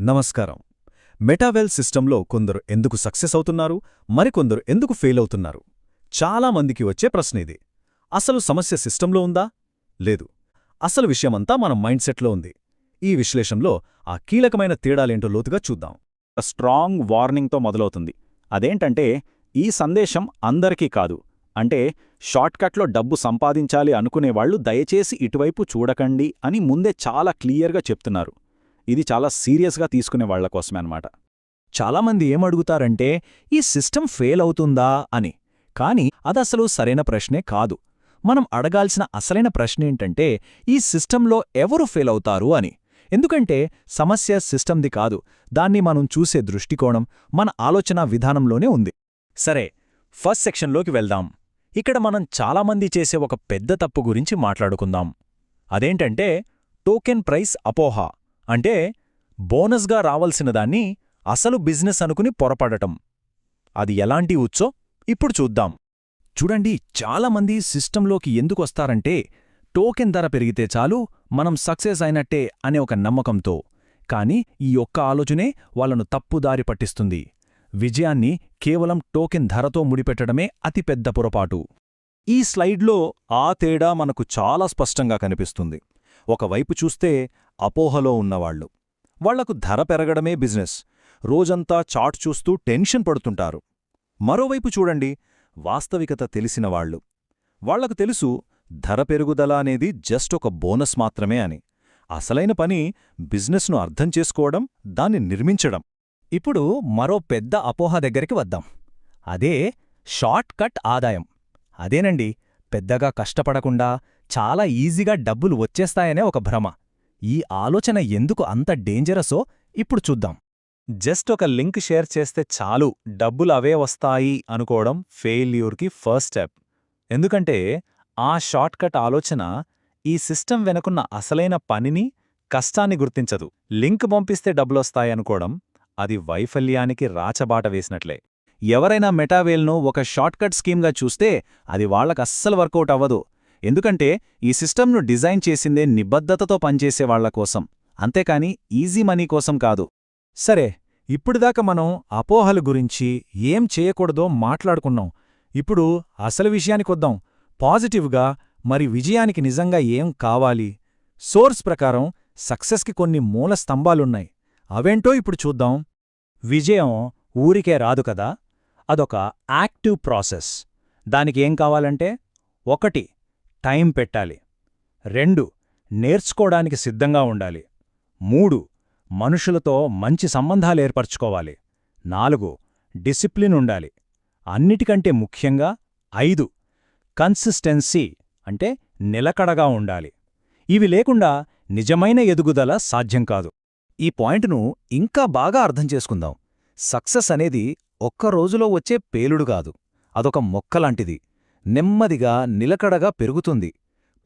నమస్కారం. మెటావెల్ సిస్టంలో కొందరు ఎందుకు సక్సెస్ అవుతున్నారు మరికొందరు ఎందుకు ఫెయిల్ అవుతున్నారు? చాలా మందికి వచ్చే ప్రశ్న ఇది. అసలు సమస్య సిస్టంలో ఉందా? లేదు. అసలు విషయమంతా మన మైండ్ సెట్లో ఉంది. ఈ విశ్లేషంలో ఆ కీలకమైన తేడాలేంటో లోతుగా చూద్దాం. స్ట్రాంగ్ వార్నింగ్తో మొదలవుతుంది. అదేంటంటే ఈ సందేశం అందరికీ కాదు. అంటే షార్ట్కట్లో డబ్బు సంపాదించాలి అనుకునేవాళ్ళు దయచేసి ఇటువైపు చూడకండి అని ముందే చాలా క్లియర్గా చెప్తున్నారు. ఇది చాలా సీరియస్గా తీసుకునే వాళ్ళ కోసమే అనమాట చాలామంది ఏమడుగుతారంటే ఈ సిస్టమ్ ఫెయిల్ అవుతుందా అని. కాని అదసలు సరైన ప్రశ్నే కాదు. మనం అడగాల్సిన అసలైన ప్రశ్నేంటంటే ఈ సిస్టంలో ఎవరు ఫెయిల్ అవుతారు అని. ఎందుకంటే సమస్య సిస్టమ్ది కాదు. దాన్ని మనం చూసే దృష్టికోణం మన ఆలోచనా విధానంలోనే ఉంది. సరే ఫస్ట్ సెక్షన్లోకి వెళ్దాం. ఇక్కడ మనం చాలామంది చేసే ఒక పెద్ద తప్పు గురించి మాట్లాడుకుందాం. అదేంటంటే టోకెన్ ప్రైస్ అపోహ. అంటే బోనస్గా రావలసిన దాన్ని అసలు బిజినెస్ అనుకుని పొరపడటం. అది ఎలాంటి ఉచ్చో ఇప్పుడు చూద్దాం. చూడండి చాలామంది సిస్టంలోకి ఎందుకొస్తారంటే టోకెన్ ధర పెరిగితే చాలు మనం సక్సెస్ అయినట్టే అనే ఒక నమ్మకంతో. కాని ఈ ఒక్క ఆలోచనే వాళ్ళను తప్పుదారి పట్టిస్తుంది. విజయాన్ని కేవలం టోకెన్ ధరతో ముడిపెట్టడమే అతిపెద్ద పొరపాటు. ఈ స్లైడ్లో ఆ తేడా మనకు చాలా స్పష్టంగా కనిపిస్తుంది. ఒకవైపు చూస్తే అపోహలో ఉన్నవాళ్ళు వాళ్ళకు ధర పెరగడమే బిజినెస్. రోజంతా చాట్ చూస్తూ టెన్షన్ పడుతుంటారు. మరోవైపు చూడండి వాస్తవికత తెలిసినవాళ్ళు వాళ్ళకు తెలుసు ధర పెరుగుదల అనేది జస్ట్ ఒక బోనస్ మాత్రమే అని. అసలైన పని బిజినెస్ను అర్థం చేసుకోవడం దాన్ని నిర్మించడం. ఇప్పుడు మరో పెద్ద అపోహ దగ్గరికి వద్దాం. అదే షార్ట్ కట్ ఆదాయం. అదేనండి పెద్దగా కష్టపడకుండా చాలా ఈజీగా డబ్బులు వచ్చేస్తాయనే ఒక భ్రమ. ఈ ఆలోచన ఎందుకు అంత డేంజరసో ఇప్పుడు చూద్దాం. జస్ట్ ఒక లింక్ షేర్ చేస్తే చాలు డబ్బులు అవే వస్తాయి అనుకోవడం ఫెయిల్యూర్కి ఫస్ట్ స్టెప్ ఎందుకంటే ఆ షార్ట్కట్ ఆలోచన ఈ సిస్టమ్ వెనుకున్న అసలైన పనిని కష్టాన్ని గుర్తించదు. లింక్ పంపిస్తే డబ్బులొస్తాయనుకోవడం అది వైఫల్యానికి రాచబాట వేసినట్లే. ఎవరైనా మెటావేల్ను ఒక షార్ట్కట్ స్కీమ్గా చూస్తే అది వాళ్ళకస్సలు వర్కౌట్ అవ్వదు. ఎందుకంటే ఈ సిస్టమ్ను డిజైన్ చేసిందే నిబద్ధతతో పనిచేసే వాళ్ళ కోసం. అంతేకాని ఈజీ మనీ కోసం కాదు. సరే ఇప్పుడుదాకా మనం అపోహల గురించి ఏం చేయకూడదో మాట్లాడుకున్నాం. ఇప్పుడు అసలు విషయానికొద్దాం పాజిటివ్గా మరి విజయానికి నిజంగా ఏం కావాలి? సోర్స్ ప్రకారం సక్సెస్కి కొన్ని మూల స్తంభాలున్నాయి. అవేంటో ఇప్పుడు చూద్దాం. విజయం ఊరికే రాదు కదా? అదొక యాక్టివ్ ప్రాసెస్. దానికి ఏం కావాలంటే ఒకటి టైం పెట్టాలి. రెండు నేర్చుకోవడానికి సిద్ధంగా ఉండాలి. మూడు మనుషులతో మంచి సంబంధాలు ఏర్పరచుకోవాలి. నాలుగు డిసిప్లిన్ ఉండాలి. అన్నిటికంటే ముఖ్యంగా ఐదు కన్సిస్టెన్సీ అంటే నిలకడగా ఉండాలి. ఇవి లేకుండా నిజమైన ఎదుగుదల సాధ్యం కాదు. ఈ పాయింట్ను ఇంకా బాగా అర్థం చేసుకుందాం. సక్సెస్ అనేది ఒక్క రోజులో వచ్చే పేలుడు కాదు. అదొక మొక్కలాంటిది నెమ్మదిగా నిలకడగా పెరుగుతుంది.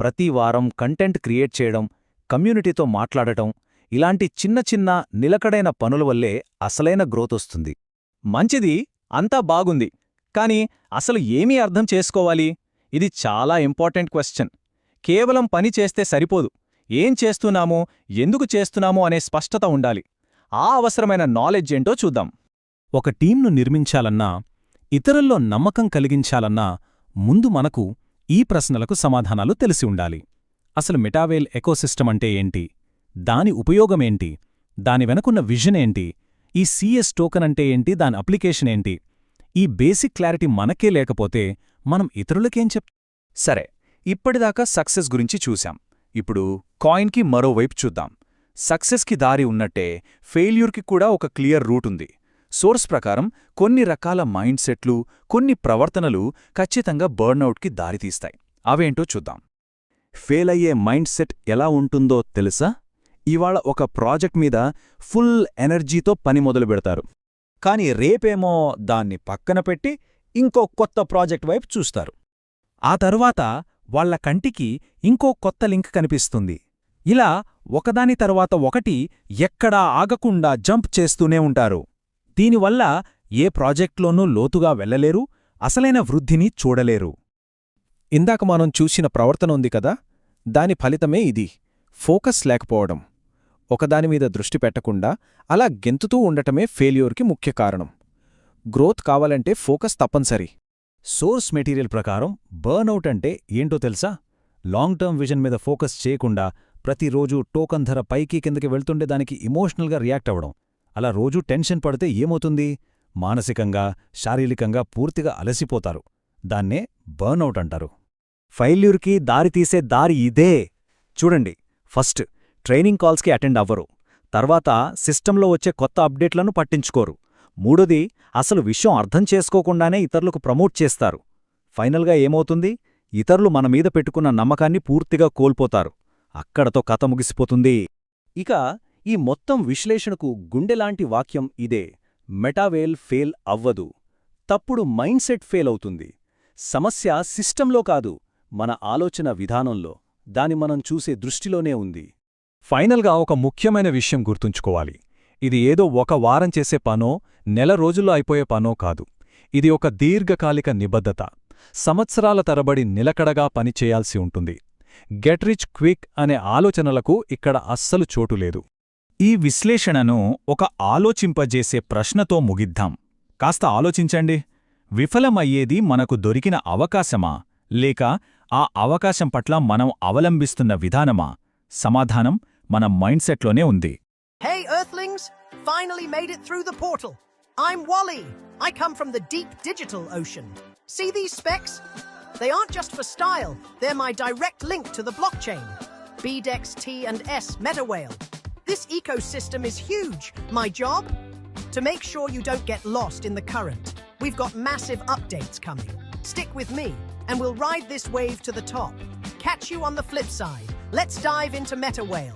ప్రతి వారం కంటెంట్ క్రియేట్ చేయడం కమ్యూనిటీతో మాట్లాడటం ఇలాంటి చిన్న చిన్న నిలకడైన పనుల వల్లే అసలైన గ్రోత్ వస్తుంది. మంచిది అంతా బాగుంది. కాని అసలు ఏమీ అర్థం చేసుకోవాలి? ఇది చాలా ఇంపార్టెంట్ క్వశ్చన్. కేవలం పని చేస్తే సరిపోదు. ఏం చేస్తున్నామో ఎందుకు చేస్తున్నామో అనే స్పష్టత ఉండాలి. ఆ అవసరమైన నాలెడ్జ్ ఏంటో చూద్దాం. ఒక టీంను నిర్మించాలన్నా ఇతరుల్లో నమ్మకం కలిగించాలన్నా ముందు మనకు ఈ ప్రశ్నలకు సమాధానాలు తెలిసి ఉండాలి. అసలు మెటావేల్ ఎకోసిస్టమ్ అంటే ఏంటి? దాని ఉపయోగమేంటి దాని వెనకున్న విజన్ ఏంటి? ఈ సిఎస్ టోకన్ అంటే ఏంటి? దాని అప్లికేషన్ ఏంటి? ఈ బేసిక్ క్లారిటీ మనకే లేకపోతే మనం ఇతరులకేం చెప్ సరే ఇప్పటిదాకా సక్సెస్ గురించి చూశాం. ఇప్పుడు కాయిన్కి మరోవైపు చూద్దాం. సక్సెస్కి దారి ఉన్నట్టే ఫెయిల్యూర్కి కూడా ఒక క్లియర్ రూట్ ఉంది. సోర్స్ ప్రకారం కొన్ని రకాల మైండ్ సెట్లు కొన్ని ప్రవర్తనలు ఖచ్చితంగా బర్న్అవుట్కి దారితీస్తాయి. అవేంటో చూద్దాం. ఫెయిల్ అయ్యే మైండ్ సెట్ ఎలా ఉంటుందో తెలుసా? ఇవాళ ఒక ప్రాజెక్ట్ మీద ఫుల్ ఎనర్జీతో పని మొదలు పెడతారు. కాని రేపేమో దాన్ని పక్కన పెట్టి ఇంకో కొత్త ప్రాజెక్ట్ వైపు చూస్తారు. ఆ తరువాత వాళ్ళ కంటికి ఇంకో కొత్త లింక్ కనిపిస్తుంది. ఇలా ఒకదాని తరువాత ఒకటి ఎక్కడా ఆగకుండా జంప్ చేస్తూనే ఉంటారు. దీనివల్ల ఏ ప్రాజెక్ట్లోనూ లోతుగా వెళ్ళలేరు అసలైన వృద్ధిని చూడలేరు. ఇందాక మనం చూసిన ప్రవర్తన ఉంది కదా దాని ఫలితమే ఇది ఫోకస్ లేకపోవడం. ఒకదాని మీద దృష్టి పెట్టకుండా అలా గెంతుతూ ఉండటమే ఫెయిల్యూర్కి ముఖ్య కారణం. గ్రోత్ కావాలంటే ఫోకస్ తప్పనిసరి. సోర్స్ మెటీరియల్ ప్రకారం బర్న్అవుట్ అంటే ఏంటో తెలుసా? లాంగ్ టర్మ్ విజన్ మీద ఫోకస్ చేయకుండా ప్రతిరోజు టోకన్ ధర పైకి కిందకి వెళ్తుండే దానికి ఇమోషనల్గా రియాక్ట్ అవ్వడం. అలా రోజూ టెన్షన్ పడితే ఏమవుతుంది? మానసికంగా శారీరకంగా పూర్తిగా అలసిపోతారు. దాన్నే బర్న్అవుట్ అంటారు. ఫెయిల్యూర్కి దారితీసే దారి ఇదే. చూడండి ఫస్ట్ ట్రైనింగ్ కాల్స్కి అటెండ్ అవ్వరు. తర్వాత సిస్టంలో వచ్చే కొత్త అప్డేట్లను పట్టించుకోరు. మూడోది అసలు విషయం అర్థం చేసుకోకుండానే ఇతరులకు ప్రమోట్ చేస్తారు. ఫైనల్గా ఏమవుతుంది? ఇతరులు మన మీద పెట్టుకున్న నమ్మకాన్ని పూర్తిగా కోల్పోతారు. అక్కడతో కథ ముగిసిపోతుంది. ఇక ఈ మొత్తం విశ్లేషణకు గుండెలాంటి వాక్యం ఇదే. మెటావేల్ ఫెయిల్ అవ్వదు. తప్పుడు మైండ్సెట్ ఫెయిల్ అవుతుంది. సమస్య సిస్టంలో కాదు మన ఆలోచన విధానంలో. దాని మనం చూసే దృష్టిలోనే ఉంది. ఫైనల్గా ఒక ముఖ్యమైన విషయం గుర్తుంచుకోవాలి. ఇది ఏదో ఒక వారం చేసే పనో నెల రోజుల్లో అయిపోయే పనో కాదు. ఇది ఒక దీర్ఘకాలిక నిబద్ధత. సంవత్సరాల తరబడి నిలకడగా పనిచేయాల్సి ఉంటుంది. గెట్ రిచ్ క్విక్ అనే ఆలోచనలకు ఇక్కడ అస్సలు చోటు లేదు. ఈ విశ్లేషణను ఒక ఆలోచింపజేసే ప్రశ్నతో ముగిద్దాం కాస్త ఆలోచించండి విఫలమయ్యేది మనకు దొరికిన అవకాశమా లేక ఆ అవకాశం పట్ల మనం అవలంబిస్తున్న విధానమా సమాధానం మన మైండ్సెట్లోనే ఉంది Hey, Earthlings! Finally made it through the portal. I'm Wally. I come from the deep digital ocean. See these specs? They aren't just for style, they're my direct link to the blockchain. BDEX T and S MetaWhale. This ecosystem is huge. My job? To make sure you don't get lost in the current. We've got massive updates coming. Stick with me, and we'll ride this wave to the top. Catch you on the flip side. Let's dive into Meta Whale.